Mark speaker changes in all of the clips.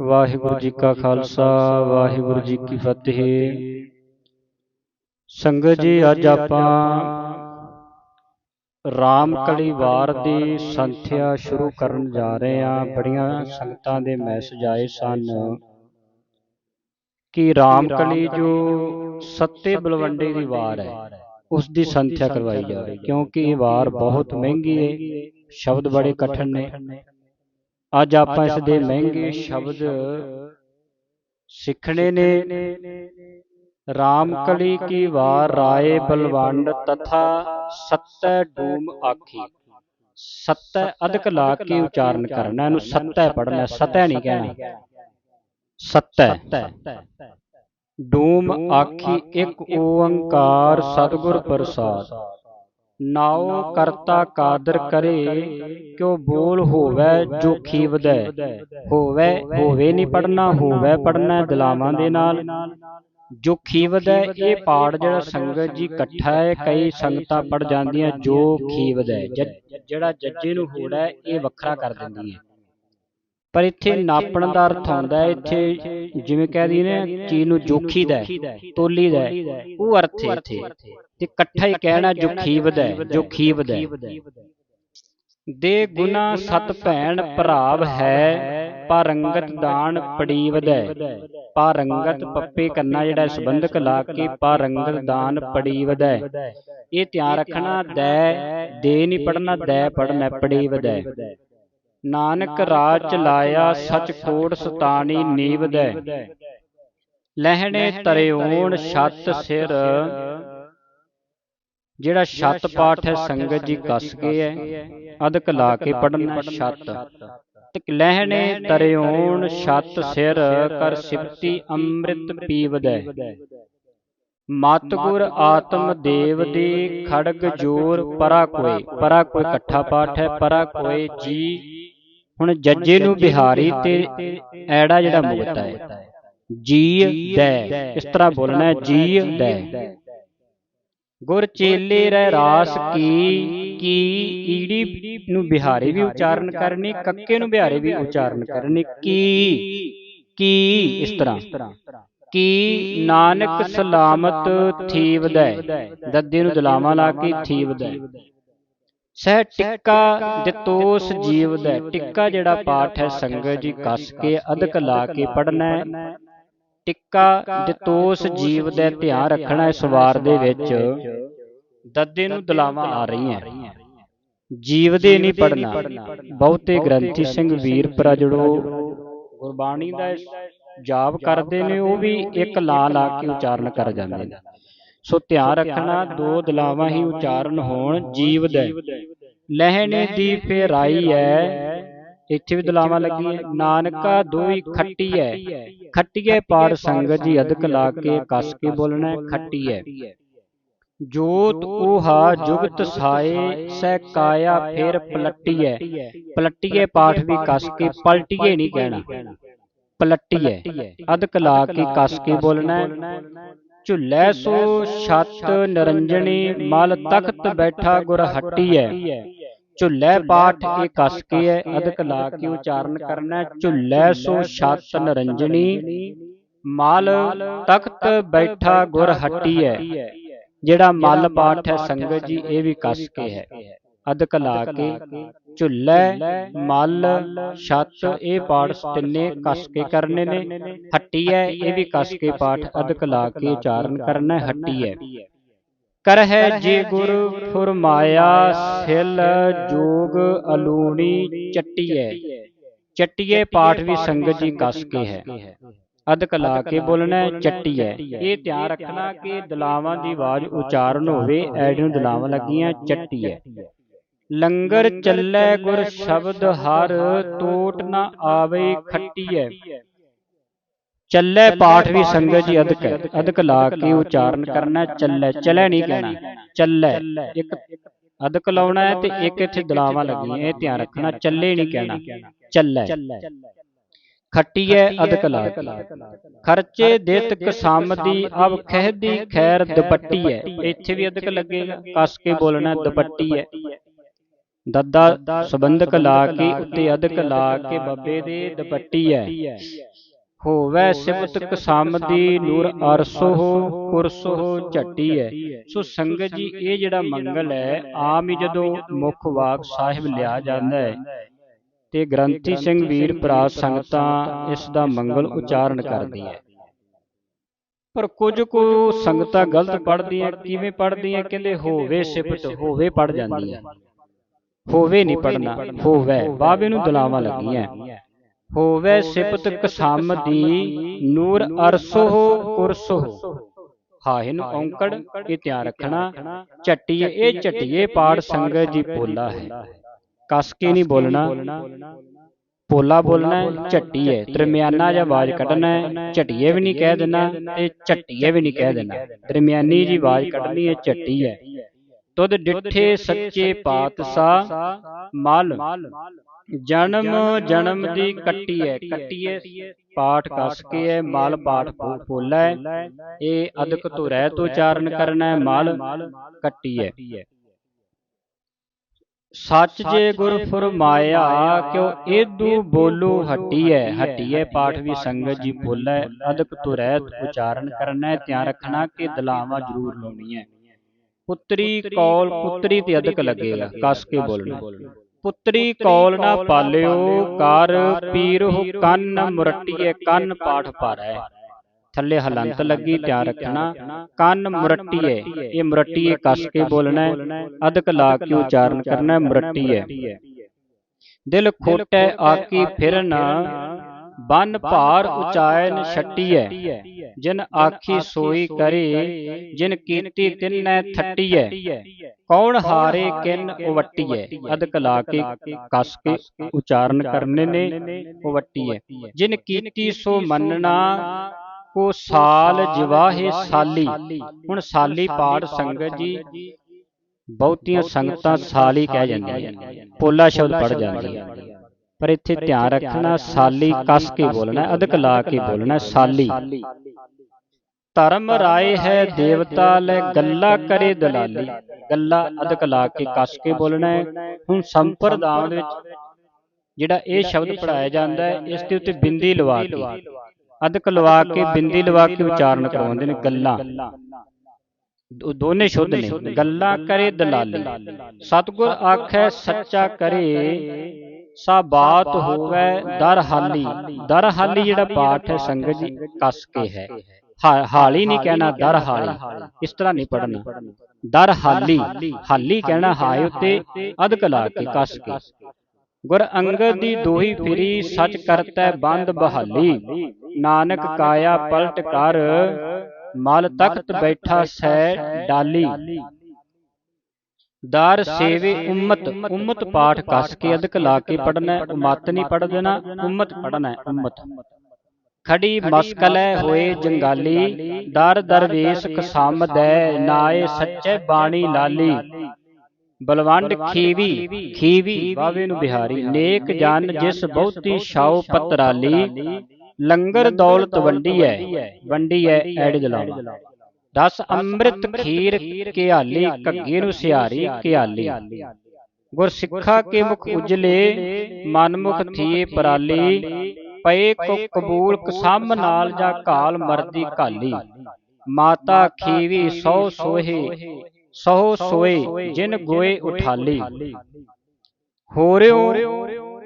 Speaker 1: ਵਾਹਿਗੁਰੂ ਜੀ ਕਾ ਖਾਲਸਾ ਵਾਹਿਗੁਰੂ ਜੀ ਕੀ ਫਤਿਹ। ਸੰਗਤ ਜੀ ਅੱਜ ਆਪਾਂ ਰਾਮਕਲੀ ਵਾਰ ਦੀ ਸੰਥਿਆ ਸ਼ੁਰੂ ਕਰਨ ਜਾ ਰਹੇ ਹਾਂ। ਬੜੀਆਂ ਸੰਗਤਾਂ ਦੇ ਮੈਸੇਜ ਆਏ ਸਨ। ਕਿ ਰਾਮਕਲੀ ਜੋ ਸੱਤੇ ਬਲਵੰਡੇ ਦੀ ਵਾਰ ਹੈ ਉਸ ਦੀ ਸੰਥਿਆ ਕਰਵਾਈ ਜਾਵੇ ਕਿਉਂਕਿ ਇਹ ਵਾਰ ਬਹੁਤ ਮਹਿੰਗੀ ਹੈ। ਸ਼ਬਦ ਬੜੇ ਕਠਿਨ ਨੇ। ਅੱਜ ਆਪਾਂ ਇਸ ਦੇ ਮਹਿੰਗੇ ਸ਼ਬਦ ਸਿੱਖਣੇ ਨੇ। ਰਾਮਕਲੀ ਕੀ ਵਾਰ ਰਾਏ ਬਲਵੰਡ ਤਥਾ ਸਤੈ ਡੂਮ ਆਖੀ। ਸਤੈ ਅਧਿਕ ਲਾ ਕੇ ਉਚਾਰਨ ਕਰਨਾ। ਇਹਨੂੰ ਸਤੈ ਪੜਨਾ ਸਤੈ ਨਹੀਂ ਕਹਿਣਾ। ਸਤੈ। ਡੂਮ ਆਖੀ ਇੱਕ ਓੰਕਾਰ ਸਤਿਗੁਰ ਪ੍ਰਸਾਦ। ਨਾਉ ਕਰਤਾ ਕਾਦਰ ਕਰੇ, ਕਿਉ ਬੋਲ ਹੋਵੇ ਜੋ ਖੀਵਦੈ? ਹੋਵੇ ਹੋਵੇ ਨਹੀਂ ਪੜਨਾ ਹੋਵੇ ਪੜਨਾ ਦਲਾਵਾਂ ਦੇ ਨਾਲ। ਜੋ ਖੀਵਦੈ, ਇਹ ਪਾੜ ਜਿਹੜਾ ਸੰਗਤ ਜੀ ਇਕੱਠਾ ਹੈ, ਕਈ ਸੰਗਤਾਂ ਪੜ ਜਾਂਦੀਆਂ, ਜੋ ਖੀਵਦੈ। ਜਿਹੜਾ ਜੱਜੇ ਨੂੰ ਹੋੜਾ, ਇਹ ਵੱਖਰਾ ਕਰ ਦਿੰਦੀ ਹੈ। ਪਰ ਇੱਥੇ ਨਾਪਣ ਦਾ ਅਰਥ ਹੁੰਦਾ ਹੈ ਇੱਥੇ ਜਿਵੇਂ ਕਹਿ ਦਈਏ ਨਾ ਚੀਜ਼ ਨੂੰ ਜੋਖੀਦਾ ਤੋਲੀਦਾ ਉਹ ਅਰਥ ਹੈ ਇੱਥੇ। ਤੇ ਇਕੱਠਾ ਹੀ ਕਹਿਣਾ ਜੋ ਖੀਵਦਾ ਜੋ ਖੀਵਦਾ ਦੇ ਗੁਨਾ ਸਤ ਭੈਣ ਭਰਾਵ ਹੈ ਪਰੰਗਤ ਦਾਨ ਪੜੀਵਦੈ ਪਰੰਗਤ ਪੱਪੇ ਕੰਨਾ ਜਿਹੜਾ ਸੰਬੰਧਕ ਲਾ ਕੇ ਪਰੰਗਤ ਦਾਨ ਪੜੀਵਦੈ ਇਹ ਧਿਆਨ ਰੱਖਣਾ ਦੈ ਦੇ ਨਹੀਂ ਪੜਨਾ ਦੈ ਪੜਨਾ ਪੜੀਵਦੈ ਨਾਨਕ ਰਾਜ ਚਲਾਇਆ ਸਚ ਕੋਟ ਸਤਾਣੀ ਨੀਵਦੈ। ਲਹਿਣੇ ਤਰਿਉਣ ਛਤ ਸਿਰ। ਜਿਹੜਾ ਛਤ ਪਾਠ ਹੈ ਸੰਗਤ ਜੀ ਕੱਸ ਕੇ ਹੈ। ਅਦਕ ਲਾ ਕੇ ਪੜਨਾ ਛਤ। ਲਹਿਣੇ ਤਰਿਉਣ ਛਤ ਸਿਰ। ਕਰ ਸਿਫਤੀ ਅੰਮ੍ਰਿਤ ਪੀਵਦੈ। ਮਤ ਗੁਰ ਆਤਮ ਦੇਵ ਦੀ ਖੜਗ ਜੋਰ ਪਰਾ ਕੋਈ। ਪਰਾ ਕੋਈ ਇਕੱਠਾ ਪਾਠ ਹੈ ਪਰਾ ਕੋਈ ਜੀ। ਹੁਣ ਜੱਜੇ ਨੂੰ ਬਿਹਾਰੀ ਤੇ ਐੜਾ ਜਿਹੜਾ ਮੁਕਤਾ ਹੈ। ਜੀ ਦੈ। ਇਸ ਤਰ੍ਹਾਂ ਬੋਲਣਾ ਹੈ ਜੀ ਦੈ। ਗੁਰ ਚੇਲੇ ਰਹਿ ਰਾਸ ਕੀ ਕੀ ਈੜੀ ਨੂੰ ਬਿਹਾਰੀ ਵੀ ਉਚਾਰਨ ਕਰਨੀ ਕੱਕੇ ਨੂੰ ਬਿਹਾਰੀ ਵੀ ਉਚਾਰਨ ਕਰਨੀ। ਕੀ ਕੀ ਇਸ ਤਰ੍ਹਾਂ। ਕੀ ਨਾਨਕ ਸਲਾਮਤ ਥੀਵਦੈ ਦੱਦੇ ਨੂੰ ਦਲਾਵਾਂ ਲਾ ਕੇ ਥੀਵਦੈ ਸਹਿ ਟਿੱਕਾ ਦਿਤੋਸ ਜੀਵਦੈ ਟਿੱਕਾ ਜਿਹੜਾ ਪਾਠ ਹੈ ਸੰਗਤ ਜੀ ਕੱਸ ਕੇ ਅਧਿਕ ਲਾ ਕੇ ਪੜਨਾ ਹੈ। ਟਿੱਕਾ ਦਿਤੋਸ ਜੀਵ ਦੇ ਧਿਆਨ ਰੱਖਣਾ ਇਸ ਵਾਰ ਦੇ ਵਿੱਚ। ਦੱਦੇ ਨੂੰ ਦਲਾਵਾਂ ਆ ਰਹੀਆਂ। ਜੀਵ ਦੇ ਨਹੀਂ ਪੜਨਾ ਬਹੁਤੇ ਗ੍ਰੰਥੀ ਸਿੰਘ ਵੀਰਪੁਰਾ ਜੜੋ ਗੁਰਬਾਣੀ ਦਾ ਜਾਪ ਕਰਦੇ ਨੇ ਉਹ ਵੀ ਇੱਕ ਲਾ ਲਾ ਕੇ ਉਚਾਰਨ ਕਰ ਜਾਂਦੇ ਨੇ। ਸੋ ਧਿਆਨ ਰੱਖਣਾ ਦੋ ਦਲਾਵਾਂ ਹੀ ਉਚਾਰਨ ਹੋਣ ਜੀਵ ਦੇ। ਲਹਿਣੇ ਦੀ ਫੇਰਾਈ ਹੈ। ਇੱਥੇ ਵੀ ਦਲਾਵਾਂ ਲੱਗੀਆਂ। ਨਾਨਕਾ ਦੋਈ ਖੱਟੀ ਹੈ ਖੱਟੀ ਹੈ। ਪਾੜ ਸੰਗਤ ਜੀ ਅਦਕ ਲਾ ਕੇ ਕੱਸ ਕੇ ਬੋਲਣਾ ਖੱਟੀ ਹੈ। ਜੋਤ ਉਹਾ ਜੁਗਤ ਸਾਏ ਸਹਿ ਕਾਇਆ ਫਿਰ ਪਲਟੀਐ ਪਲਟੀਏ ਪਾਠ ਵੀ ਕੱਸ ਕੇ ਪਲਟੀਏ ਨਹੀਂ ਕਹਿਣਾ। ਪਲਟੀਐ ਅਦਕ ਲਾ ਕੇ ਕੱਸ ਕੇ ਬੋਲਣਾ ਝੁੱਲੇ ਸੋ ਛਤ ਨਿਰੰਜਣੀ, ਮਲ ਤਖਤ ਬੈਠਾ ਗੁਰ ਹੱਟੀਐ। ਝੁੱਲੇ ਪਾਠ ਇਹ ਕੱਸ ਕੇ ਹੈ ਅਦਕ ਲਾ ਕੇ ਉਚਾਰਨ ਕਰਨਾ। ਝੁੱਲੇ ਸੋ ਛਤ ਨਿਰੰਜਣੀ, ਮਲ ਤਖਤ ਬੈਠਾ ਗੁਰ ਹੈ ਜਿਹੜਾ ਮਲ ਪਾਠ ਹੈ ਸੰਗਤ ਜੀ, ਇਹ ਵੀ ਕੱਸ ਕੇ ਹੈ। ਅਦਕ ਲਾ ਕੇ ਝੁੱਲੇ, ਮਲ, ਛਤ, ਇਹ ਪਾਠ ਤਿੰਨੇ ਕੱਸ ਕੇ ਕਰਨੇ ਨੇ। ਹੱਟੀ ਹੈ ਇਹ ਵੀ ਕੱਸ ਕੇ ਪਾਠ ਅਦਕ ਲਾ ਕੇ ਉਚਾਰਨ ਕਰਨਾ ਹੱਟੀ ਹੈ ਕਰ ਜੇ ਗੁਰ ਫਰਮਾਇਆ ਸਿਲ ਜੋਗ ਅਲੂਣੀ ਚੱਟੀਐ। ਚੱਟੀਏ ਪਾਠ ਵੀ ਸੰਗਤ ਜੀ ਕੱਸ ਕੇ ਹੈ। ਅਦਕ ਲਾ ਕੇ ਬੋਲਣਾ ਚੱਟੀ ਹੈ ਇਹ ਧਿਆਨ ਰੱਖਣਾ ਕਿ ਦਲਾਵਾਂ ਦੀ ਆਵਾਜ਼ ਉਚਾਰਨ ਹੋਵੇ ਐਡ ਨੂੰ ਦਲਾਵਾਂ ਲੱਗੀਆਂ, ਚੱਟੀਐ। ਲੰਗਰ ਚੱਲੇ ਗੁਰ ਸ਼ਬਦ ਹਰ ਟੋਟ ਨਾ ਆਵੇ ਖੱਟੀਐ। ਚੱਲੇ ਪਾਠ ਵੀ ਸੰਗਤ ਜੀ ਅਦਕ ਅਦਕ ਲਾ ਕੇ ਉਚਾਰਨ ਕਰਨਾ ਚੱਲੇ ਚਲੇ ਨਹੀਂ ਕਹਿਣਾ। ਚੱਲੇ। ਇੱਕ ਅਦਕ ਲਾਉਣਾ ਹੈ ਤੇ ਇੱਕ ਇੱਥੇ ਦਲਾਵਾਂ ਲੱਗੀਆਂ। ਇਹ ਧਿਆਨ ਰੱਖਣਾ ਚੱਲੇ ਨਹੀਂ ਕਹਿਣਾ। ਚੱਲੇ। ਖੱਟੀਏ ਅਦਕ ਲਾ ਕੇ। ਖਰਚੇ ਦਿੱਤ ਕਸਮ ਦੀ ਅਬ ਖਹਿਦੀ ਖੈਰ ਦੁਪੱਟੀ ਹੈ ਇੱਥੇ ਵੀ ਅਦਕ ਲੱਗੇਗਾ। ਕੱਸ ਕੇ ਬੋਲਣਾ ਦੁਪੱਟੀ ਹੈ ਦੱਦਾ ਸੰਬੰਧਕ ਲਾ ਕੇ ਉੱਤੇ ਅਧਿਕ ਲਾ ਕੇ ਬੱਬੇ ਦੇ ਦੁਪੱਟੀ ਹੈ। ਹੋਵੇ ਸਿਫਤ ਕਸਮ ਦੀ ਨੂਰ ਅਰਸੋ ਕੁਰਸੋ ਝੱਟੀ ਹੈ। ਸੋ ਸੰਗਤ ਜੀ ਇਹ ਜਿਹੜਾ ਮੰਗਲ ਹੈ ਆਮ ਹੀ ਜਦੋਂ ਮੁੱਖ ਵਾਕ ਸਾਹਿਬ ਲਿਆ ਜਾਂਦਾ ਹੈ। ਤੇ ਗ੍ਰੰਥੀ ਸਿੰਘ ਵੀਰ ਭਰਾ ਸੰਗਤਾਂ ਇਸ ਦਾ ਮੰਗਲ ਉਚਾਰਨ ਕਰਦੀ ਹੈ। ਪਰ ਕੁਝ ਕੁ ਸੰਗਤਾਂ ਗਲਤ ਪੜ੍ਹਦੀਆਂ ਕਿਵੇਂ ਪੜ੍ਹਦੀਆਂ ਕਹਿੰਦੇ ਹੋਵੇ ਸਿਫਤ ਹੋਵੇ ਪੜ ਜਾਂਦੀਆਂ ਹੋਵੇ ਨਹੀਂ ਪੜਨਾ ਹੋਵੇ। ਬਾਬੇ ਨੂੰ ਦਲਾਵਾਂ ਲੱਗੀਆਂ। ਹੋਵੇ ਸਿਫਤ ਕਸਮ ਦੀ ਨੂਰ ਅਰਸੋ ਕੁਰਸੋ ਹਾਹੇ ਨੂੰ ਔਂਕੜ ਇਹ ਧਿਆਨ ਰੱਖਣਾ। ਝੱਟੀਏ ਇਹ ਝੱਟੀਏ ਪਾੜ ਸੰਗਤ ਜੀ ਪੋਲਾ ਹੈ। ਕਸ ਕੇ ਨਹੀਂ ਬੋਲਣਾ। ਪੋਲਾ ਬੋਲਣਾ ਝੱਟੀ ਹੈ ਦਰਮਿਆਨਾ ਜਿਹਾ ਆਵਾਜ਼ ਕੱਢਣਾ ਹੈ ਝੱਟੀਏ ਵੀ ਨਹੀਂ ਕਹਿ ਦੇਣਾ। ਤੇ ਝੱਟੀਏ ਵੀ ਨਹੀਂ ਕਹਿ ਦੇਣਾ। ਦਰਮਿਆਨੀ ਜੀ ਆਵਾਜ਼ ਕੱਢਣੀ ਹੈ ਝੱਟੀ ਹੈ ਤੁਧ ਡਿੱਠੇ ਸੱਚੇ ਪਾਤਸ਼ਾਹ ਮਲ। ਜਨਮ ਜਨਮ ਦੀ ਕੱਟੀ ਹੈ ਕੱਟੀਏ ਪਾਠ ਕਸ ਕੇ ਹੈ ਮਲ ਪਾਠ ਫੋਲਾ। ਹੈ ਇਹ ਅਦਕ ਤੋਂ ਰਹਿ ਤੋਂ ਉਚਾਰਨ ਕਰਨਾ ਹੈ ਮਲ। ਕੱਟੀ ਹੈ ਸੱਚ ਜੇ ਗੁਰ ਫਰਮਾਇਆ ਕਿਉ ਏਦੂ ਬੋਲੂ ਹਟੀਐ ਹਟੀਐ ਪਾਠ ਵੀ ਸੰਗਤ ਜੀ ਬੋਲੇ ਅਦਕ ਤੋਂ ਰਹਿਤ ਉਚਾਰਨ ਕਰਨਾ ਹੈ ਧਿਆਨ ਰੱਖਣਾ ਕਿ ਦਲਾਵਾਂ ਜ਼ਰੂਰ ਲਾਉਣੀ ਹੈ ਪੁੱਤਰੀ ਕੌਲ ਪੁੱਤਰੀ ਤੇ ਅਦਕ ਲੱਗੇਗਾ ਕਸ ਕੇ ਬੋਲਣਾ ਪੁੱਤਰੀ ਕੌਲ ਨਾ ਪਾਲਿਓ ਕਰ ਪੀਰੋ ਕੰਨ ਮੁਰਟੀਏ ਕੰਨ ਪਾਠ ਭਾਰੈ ਥੱਲੇ ਹਲੰਤ ਲੱਗੀ ਧਿਆਨ ਰੱਖਣਾ ਕੰਨ ਮੁਰਟੀਏ ਇਹ ਮੁਰਟੀਏ ਕਸ ਕੇ ਬੋਲਣਾ ਹੈ ਅਦਕ ਲਾ ਕੇ ਉਚਾਰਨ ਕਰਨਾ ਹੈ ਮੁਰਟੀਏ ਦਿਲ ਖੋਟੈ ਆਕੀ ਫਿਰਨ ਬਨ ਭਾਰ ਉਚਾਇਨ ਛੱਟੀਐ। ਜਿਨ ਆਖੀ ਸੋਈ ਕਰੇ ਜਿਨ ਕੀਤੀ ਤਿੰਨੈ ਥੱਟੀਐ। ਕੌਣ ਹਾਰੇ ਕਿਨ ਉਵਟੀਐ ਅਦਕ ਲਾ ਕੇ ਕਸ ਕੇ ਉਚਾਰਨ ਕਰਨੇ ਨੇ ਉਵਟੀਐ ਜਿਨ ਕੀਤੀ ਸੋ ਮੰਨਣਾ ਕੋ ਸਾਲ ਜਵਾਹੇ ਸਾਲੀ। ਹੁਣ ਸਾਲੀ ਪਾਠ ਸੰਗਤ ਜੀ ਬਹੁਤੀਆਂ ਸੰਗਤਾਂ ਸਾਲੀ ਕਹਿ ਜਾਂਦੀਆਂ ਪੋਲਾ ਸ਼ਬਦ ਪੜ ਜਾਂਦੀਆਂ ਪਰ ਇੱਥੇ ਧਿਆਨ ਰੱਖਣਾ ਸਾਲੀ ਕਸ ਕੇ ਬੋਲਣਾ ਅਦਕ ਲਾ ਕੇ ਬੋਲਣਾ ਸਾਲੀ। ਧਰਮ ਰਾਏ ਹੈ ਦੇਵਤਾ ਲੈ ਗੱਲਾ ਕਰੇ ਦਲਾਲੀ। ਗੱਲਾ ਅਦਕ ਲਾ ਕੇ ਕਸ ਕੇ ਬੋਲਣਾ ਹੈ। ਹੁਣ ਸੰਪਰਦਾਵਾਂ ਦੇ ਵਿੱਚ ਜਿਹੜਾ ਇਹ ਸ਼ਬਦ ਪੜਾਇਆ ਜਾਂਦਾ ਹੈ ਇਸ ਦੇ ਉੱਤੇ ਬਿੰਦੀ ਲਵਾ ਕੇ ਅਦਕ ਲਵਾ ਕੇ ਬਿੰਦੀ ਲਵਾ ਕੇ ਉਚਾਰਨ ਕਰਵਾਉਂਦੇ ਨੇ ਗੱਲਾਂ। ਦੋਨੇ ਸ਼ੁੱਧ ਨੇ। ਗੱਲਾਂ ਕਰੇ ਦਲਾਲੀ। ਸਤਗੁਰ ਆਖੈ ਸੱਚਾ ਕਰੇ। ਸਾ ਬਾਤ ਹੋਵੇ ਦਰ ਹਾਲੀ ਦਰ ਹਾਲੀ ਜਿਹੜਾ ਪਾਠ ਹੈ ਸੰਗਤ ਜੀ ਕਸ ਕੇ ਹੈ। ਹਾਲੀ ਨਹੀਂ ਕਹਿਣਾ ਦਰ ਹਾਲੀ ਇਸ ਤਰ੍ਹਾਂ ਨਹੀਂ ਪੜਨਾ ਦਰ ਹਾਲੀ ਹਾਲੀ ਕਹਿਣਾ ਹਾਏ ਉੱਤੇ ਅਦਕ ਲਾ ਕੇ ਕਸ ਕੇ ਗੁਰ ਅੰਗਦ ਦੀ ਦੋਹੀ ਫਿਰੀ ਸੱਚ ਕਰਤੈ ਬੰਦ ਬਹਾਲੀ। ਨਾਨਕ ਕਾਇਆ ਪਲਟ ਕਰ। ਮਲ ਤਖਤ ਬੈਠਾ ਸੈ ਡਾਲੀ। ਦਰ ਸੇਵੇ ਉਮਤ ਉਮਤ ਪਾਠ ਕਸ ਕੇ ਅਦਕ ਲਾ ਕੇ ਪੜਨਾ ਉਮਤ ਨਹੀਂ ਪੜ ਦੇਣਾ ਉਮਤ ਪੜਨਾ ਹੈ ਉਮਤ। ਖੜੀ ਮਸਕਲੇ ਹੋਏ ਜੰਗਾਲੀ ਦਰ ਦਰਵੇਸ਼ ਕਸਮ ਦੈ ਨਾਏ ਸੱਚੇ ਬਾਣੀ ਲਾਲੀ। ਬਲਵੰਡ ਖੀਵੀ ਖੀਵੀ ਬਾਵੇ ਨੂੰ ਬਿਹਾਰੀ। ਨੇਕ ਜਨ ਜਿਸ ਬਹੁਤੀ ਛਾਉ ਪਤਰਾਲੀ। ਲੰਗਰ ਦੌਲਤ ਵੰਡੀ ਐ ਵੰਡੀ ਐ ਐੜ ਜਲਾਵਾ ਦਸ ਅੰਮ੍ਰਿਤ ਖੀਰ ਕਿਹਾਲੀ ਘੱਗੇ ਨੂੰ ਸਿਹਾਰੀ ਕਿਹਾਲੀ ਗੁਰ ਸਿੱਖਾ ਕੇ ਮੁਖ ਉਜਲੇ ਮਨਮੁਖ ਥੀਏ ਪਰਾਲੀ ਪਏ ਕੋ ਕਬੂਲ ਕਸਮ ਨਾਲ ਜਾਂ ਕਾਲ ਮਰਦੀ ਘਾਲੀ ਮਾਤਾ ਖੀਵੀ ਸੌ ਸੋਹੇ ਸਹੁ ਸੋਏ ਜਿਨ ਗੋਏ ਉਠਾਲੀ। ਹੋਰਿਓ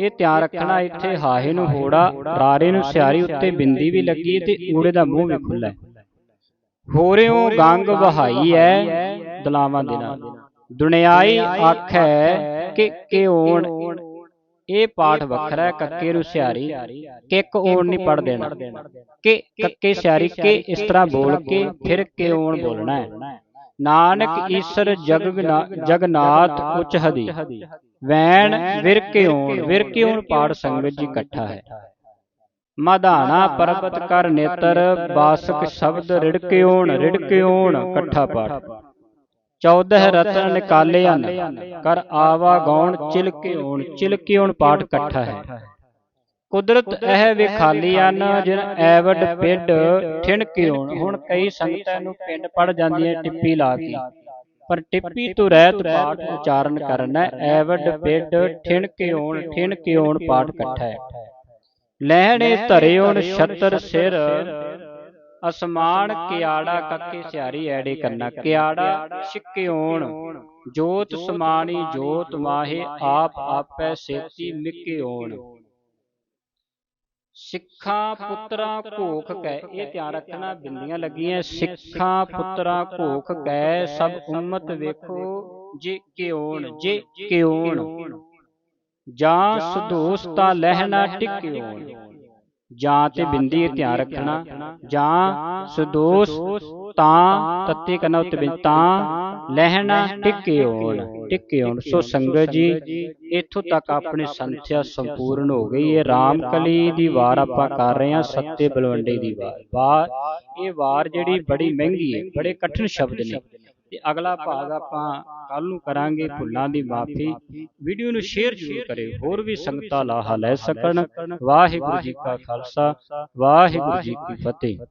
Speaker 1: ਇਹ ਧਿਆਨ ਰੱਖਣਾ ਇੱਥੇ ਹਾਹੇ ਨੂੰ ਹੋੜਾ ਰਾਰੇ ਨੂੰ ਸਿਆਰੀ ਉੱਤੇ ਬਿੰਦੀ ਵੀ ਲੱਗੀ ਤੇ ਊੜੇ ਦਾ ਮੂੰਹ ਵੀ ਖੁੱਲਾ ਹੈ। ਹੋਰਿਓ ਗੰਗ ਵਹਾਈ ਐ ਦਲਾਵਾਂ ਦੇ। ਨਾਲ ਦੁਨਿਆਈ ਆਖੈ ਕਿ ਕਿਉਣ ਇਹ ਪਾਠ ਵੱਖਰਾ ਕੱਕੇ ਨੂੰ ਸਿਆਰੀ ਕਿੱਕ ਓਣ ਨਹੀਂ ਪੜ ਦੇਣਾ। ਕਿ ਕੱਕੇ ਸਿਆਰੀ ਕੇ ਇਸ ਤਰ੍ਹਾਂ ਬੋਲ ਕੇ ਫਿਰ ਕਿਉਣ ਬੋਲਣਾ ਹੈ? ਨਾਨਕ ਈਸ਼ਰ ਜਗ ਜਗਨਾਥ ਉਚ ਹਦੀ। ਵੈਣ ਵਿਰਕਿਉਣ ਵਿਰਕਿਉਣ ਪਾੜ ਸੰਗਤ ਜੀ ਇਕੱਠਾ ਹੈ। ਮਧਾਣਾ ਪਰਬਤ ਕਰ ਨੇਤਰ ਬਾਸਕ ਸ਼ਬਦ ਰਿੜਕਿਉਣ ਰਿੜਕਿਉਣ ਇਕੱਠਾ ਪਾਠ। 14 ਰਤਨ ਨਿਕਾਲੇ ਹਨ ਕਰ ਆਵਾ ਗਾਉਣ ਚਿਲਕਿਉਣ ਚਿਲਕਿਉਣ ਪਾਠ ਇਕੱਠਾ ਹੈ। ਕੁਦਰਤ ਇਹ ਵਿਖਾਲੀ ਹਨ ਜਿਨ ਐਵਡ ਪਿੰਡ ਠਿਣਕਿਉਣ। ਹੁਣ ਕਈ ਸੰਗਤਾਂ ਨੂੰ ਪਿੰਡ ਪੜ ਜਾਂਦੀਆਂ ਟਿੱਪੀ ਲਾ ਕੇ ਪਰ ਟਿੱਪੀ ਤੋਂ ਰਹਿਤ ਪਾਠ ਉਚਾਰਨ ਕਰਨਾ। ਐਵਡ ਪਿੱਡ ਠਿਣਕਿਓਣ ਠਿਣਕਿਓਣ ਪਾਠ ਇਕੱਠਾ ਹੈ। ਲਹਿਣੇ ਧਰਿਓਣ ਛਤਰ ਸਿਰ ਅਸਮਾਨ ਕਿਆੜਾ ਕੱਕੇ ਸਿਆਰੀ ਐੜੇ ਕਰਨਾ ਕਿਆੜਾ ਛਿੱਕਿਓਣ ਜੋਤ ਸਮਾਣੀ ਜੋਤ ਮਾਹੇ ਆਪ ਆਪੈ ਸੇਤੀ ਮਿਕਿਓਣ ਸਿੱਖਾਂ ਪੁੱਤਰਾਂ ਘੋਖ ਕੈ ਇਹ ਧਿਆਨ ਰੱਖਣਾ ਬਿੰਦੀਆਂ ਲੱਗੀਆਂ ਸਿੱਖਾਂ ਪੁੱਤਰਾਂ ਘੋਖ ਕੈ ਸਭ ਉਮਤ ਵੇਖੋ ਜੇ ਕਿਉਣ ਜੇ ਕਿਉਣ ਜਾਂ ਸੁਦੋਸਤਾ ਲਹਿਣਾ ਟਿਕਿਓਣ ਜਾਂ ਤੇ ਬਿੰਦੀ ਧਿਆਨ ਰੱਖਣਾ ਜਾਂ ਸੁਦੋਸ ਤਾਂ ਤੱਤੇ ਕਰਨਾ ਉੱਤੇ ਤਾਂ ਲਹਿਣਾ ਟਿਕਿਓਣ ਟਿਕਿਓਣ ਸੋ ਸੰਗਤ ਜੀ ਇੱਥੋਂ ਤੱਕ ਆਪਣੀ ਸੰਥਿਆ ਸੰਪੂਰਨ ਹੋ ਗਈ ਹੈ। ਰਾਮਕਲੀ ਦੀ ਵਾਰ ਆਪਾਂ ਕਰ ਰਹੇ ਹਾਂ ਸੱਤੇ ਬਲਵੰਡੇ ਦੀ ਵਾਰ। ਵਾਰ। ਇਹ ਵਾਰ ਜਿਹੜੀ ਬੜੀ ਮਹਿੰਗੀ ਹੈ ਬੜੇ ਕਠਿਨ ਸ਼ਬਦ ਨੇ। ਤੇ ਅਗਲਾ ਭਾਗ ਆਪਾਂ ਕੱਲ ਨੂੰ ਕਰਾਂਗੇ ਭੁੱਲਾਂ ਦੀ ਮਾਫੀ। ਵੀਡੀਓ ਨੂੰ ਸ਼ੇਅਰ ਜ਼ਰੂਰ ਕਰਿਓ। ਹੋਰ ਵੀ ਸੰਗਤਾਂ ਲਾਹਾ ਲੈ ਸਕਣ। ਵਾਹਿਗੁਰੂ ਜੀ ਕਾ ਖਾਲਸਾ। ਵਾਹਿਗੁਰੂ ਜੀ ਕੀ ਫਤਿਹ।